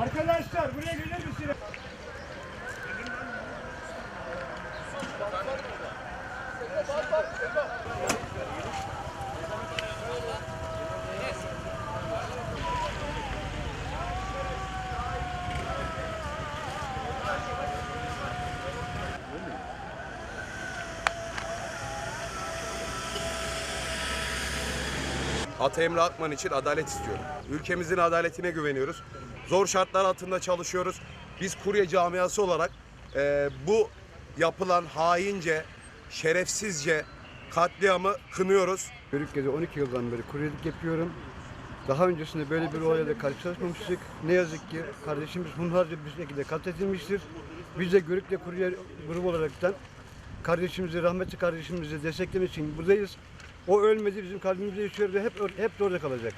Arkadaşlar buraya gelir misiniz? Bak bak bak. Ata Emre Akman için adalet istiyorum. Ülkemizin adaletine güveniyoruz. Zor şartlar altında çalışıyoruz. Biz kurye camiası olarak e, bu yapılan haince, şerefsizce katliamı kınıyoruz. Bölükke'de 12 yıldan beri kuryelik yapıyorum. Daha öncesinde böyle bir olayla karşılaşmamıştık. Ne yazık ki kardeşimiz hunharca bir şekilde katledilmiştir. Biz de Görükle Kurye grubu olaraktan kardeşimizi, rahmetli kardeşimizi desteklemek için buradayız. O ölmedi, bizim kalbimizde yaşıyor ve hep, hep de orada kalacak.